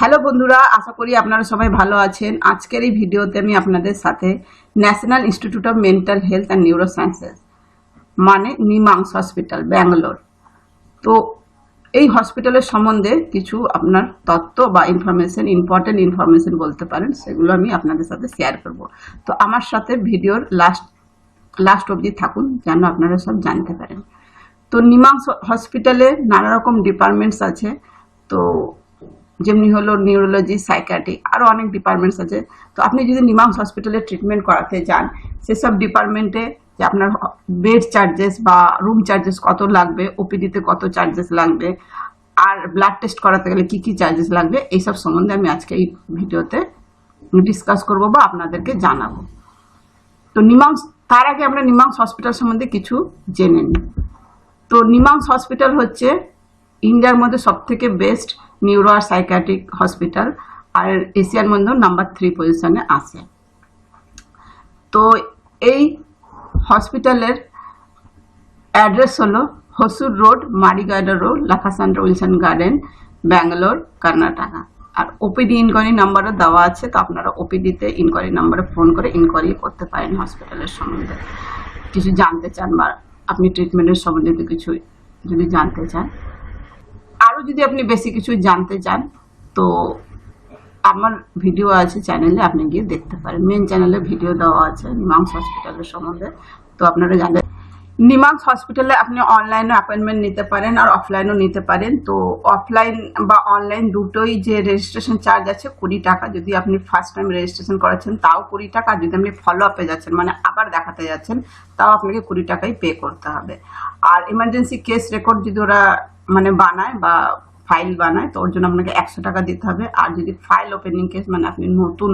Hello বন্ধুরা, আশা করি আপনারা সবাই ভালো আছেন। আজকের এই ভিডিওতে আমি আপনাদের সাথে National Institute of Mental Health and Neurosciences মানে নিমাংস হসপিটাল, ব্যাঙ্গালোর। তো এই হসপিটালের সম্বন্ধে কিছু আপনার তথ্য বা ইনফরমেশন ইম্পর্টেন্ট ইনফরমেশন বলতে পারেন, সেগুলো আমি আপনাদের সাথে শেয়ার করব। তো আমার সাথে ভিডিওর লাস্ট লাস্ট অবধি থাকুন, যেন আপনারা সব জানতে পারেন। তো নিমাংস হসপিটালে নানা রকম ডিপার্টমেন্টস আছে। তো যেমনি হলো নিউরোলজি সাইকাট্রি আরও অনেক ডিপার্টমেন্টস আছে। তো আপনি যদি নিমাংস হসপিটালে ট্রিটমেন্ট করাতে যান, সেসব ডিপার্টমেন্টে যে আপনার বেড চার্জেস বা রুম চার্জেস কত লাগবে ওপিডিতে কত চার্জেস লাগবে, আর ব্লাড টেস্ট করাতে গেলে কি কি চার্জেস লাগবে, এইসব সম্বন্ধে আমি আজকে এই ভিডিওতে ডিসকাস করব বা আপনাদেরকে জানাব। তো নিমাংস, তার আগে আমরা নিমাংস হসপিটাল সম্বন্ধে কিছু জেনে নিই। তো নিমাংস হসপিটাল হচ্ছে ইন্ডিয়ার মধ্যে সব থেকে বেস্ট নিউরো আর সাইকাট্রিক হসপিটাল আর এশিয়ার মধ্যেও নাম্বার থ্রি পজিশনে আছে। তো এই হসপিটালের অ্যাড্রেস হলো Hosur road Marigowda road Lakkasandra Wilson garden Bangalore, Karnataka. আর ওপিডি ইনকোয়ারি নাম্বারও দেওয়া আছে, তো আপনারা ওপিডিতে ইনকোয়ারি নাম্বারে ফোন করে ইনকোয়ারি করতে পারেন হসপিটালের সম্বন্ধে। কিছু জানতে চান বা আপনি ট্রিটমেন্টের সম্বন্ধে কিছু যদি জানতে চান আরও যদি আপনি বেশি কিছু জানতে চান, তো আমার ভিডিও আছে চ্যানেলে, আপনি গিয়ে দেখতে পারেন। মেন চ্যানেলে ভিডিও দেওয়া আছে, নিমাংস হসপিটালের সম্বন্ধে। তো আপনারা জানেন নিমাংস হসপিটালে আপনি অনলাইনে অ্যাপয়েন্টমেন্ট নিতে পারেন আর অফলাইনও নিতে পারেন। তো অফলাইন বা অনলাইন দুটোই যে রেজিস্ট্রেশন চার্জ আছে, কুড়ি টাকা যদি আপনি ফার্স্ট টাইম রেজিস্ট্রেশন করেছেন তাও কুড়ি টাকা। আর যদি আপনি ফলো আপে যাচ্ছেন মানে আবার দেখাতে যাচ্ছেন, তাও আপনাকে কুড়ি টাকাই পে করতে হবে। আর ইমার্জেন্সি কেস রেকর্ড যদি ওরা মানে বানায় বা ফাইল বানায়, তো ওর জন্য আপনাকে একশো টাকা দিতে হবে। আর যদি ফাইল ওপেনিং কেস মানে আপনি নতুন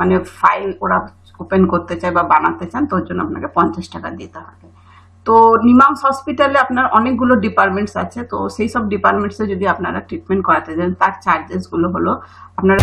মানে ফাইল ওরা ওপেন করতে চায় বা বানাতে চান, তো ওর জন্য আপনাকে পঞ্চাশ টাকা দিতে হবে। তো নিমাংস হসপিটালে আপনার অনেকগুলো ডিপার্টমেন্টস আছে, তো সেই সব ডিপার্টমেন্টসে যদি আপনারা ট্রিটমেন্ট করাতে চান তার চার্জেসগুলো হলো আপনারা